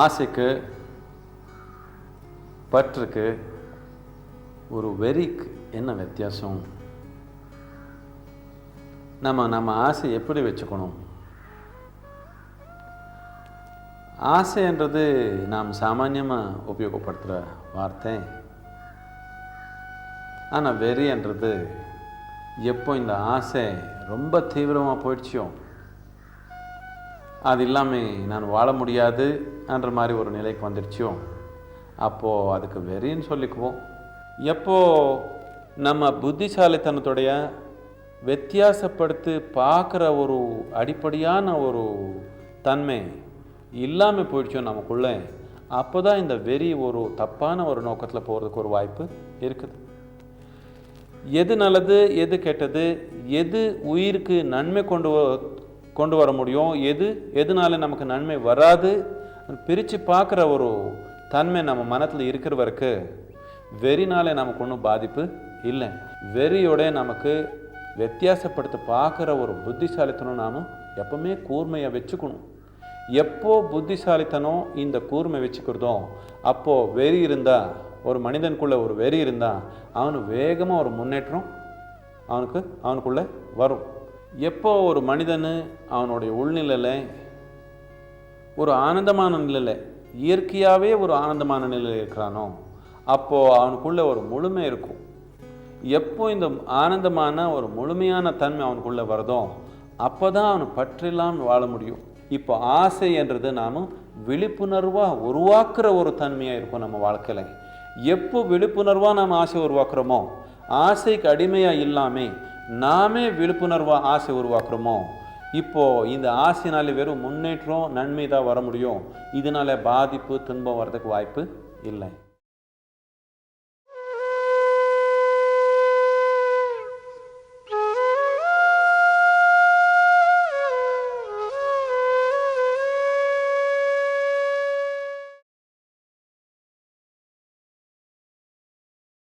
ஆசைக்கு பற்றுக்கு ஒரு வெறிக்கு என்ன வித்தியாசம்? நம்ம நம்ம ஆசை எப்படி வச்சுக்கணும்? ஆசைன்றது நாம் சாமான்யமாக உபயோகப்படுத்துகிற வார்த்தை. ஆனால் வெறின்றது எப்போ இந்த ஆசை ரொம்ப தீவிரமாக போயிடுச்சோ? அது இல்லாமல் நான் வாழ முடியாது என்ற மாதிரி ஒரு நிலைக்கு வந்துடுச்சோ அப்போது அதுக்கு வெறின்னு சொல்லிக்குவோம். எப்போது நம்ம புத்திசாலித்தனத்துடைய வித்தியாசப்படுத்தி பார்க்குற ஒரு அடிப்படையான ஒரு தன்மை இல்லாமல் போயிடுச்சோ நமக்குள்ளே அப்போ தான் இந்த வெறி ஒரு தப்பான ஒரு நோக்கத்தில் போகிறதுக்கு ஒரு வாய்ப்பு இருக்குது. எது நல்லது எது கெட்டது எது உயிருக்கு நன்மை கொண்டு கொண்டு வர முடியும். எது எதனால நமக்கு நன்மை வராது? பிரித்து பார்க்குற ஒரு தன்மை நம்ம மனத்தில் இருக்கிற வரைக்கும் வெறினாலே நமக்கு ஒன்றும் பாதிப்பு இல்லை. வெறியோட நமக்கு வித்தியாசப்படுத்த பார்க்குற ஒரு புத்திசாலித்தனம் நாம் எப்பவுமே கூர்மையை வச்சுக்கணும். எப்போ புத்திசாலித்தனம் இந்த கூர்மை வச்சுக்கிறதோ அப்போது வெறி இருந்தால் ஒரு மனிதனுக்குள்ளே ஒரு வெறி இருந்தால் அவனு வேகமாக ஒரு முன்னேற்றம் அவனுக்கு அவனுக்குள்ளே வரும். எப்போ ஒரு மனிதன் அவனுடைய உள்நிலையில் ஒரு ஆனந்தமான நிலையில் இயற்கையாகவே ஒரு ஆனந்தமான நிலையில் இருக்கிறானோ அப்போது அவனுக்குள்ளே ஒரு முழுமை இருக்கும். எப்போ இந்த ஆனந்தமான ஒரு முழுமையான தன்மை அவனுக்குள்ளே வருதோ அப்போ தான் அவனை பற்றிலாம் வாழ முடியும். இப்போ ஆசை என்றது நாம் விழிப்புணர்வாக உருவாக்குற ஒரு தன்மையாக இருக்கும் நம்ம வாழ்க்கையில். எப்போ விழிப்புணர்வாக நாம் ஆசை உருவாக்குறோமோ ஆசைக்கு அடிமையாக இல்லாமல் நாமே விழிப்புணர்வாக ஆசை உருவாக்குறோமோ? இப்போது இந்த ஆசைனால வெறும் முன்னேற்றம் நன்மை தான் வர முடியும். இதனால் பாதிப்பு துன்பம் வர்றதுக்கு வாய்ப்பு இல்லை.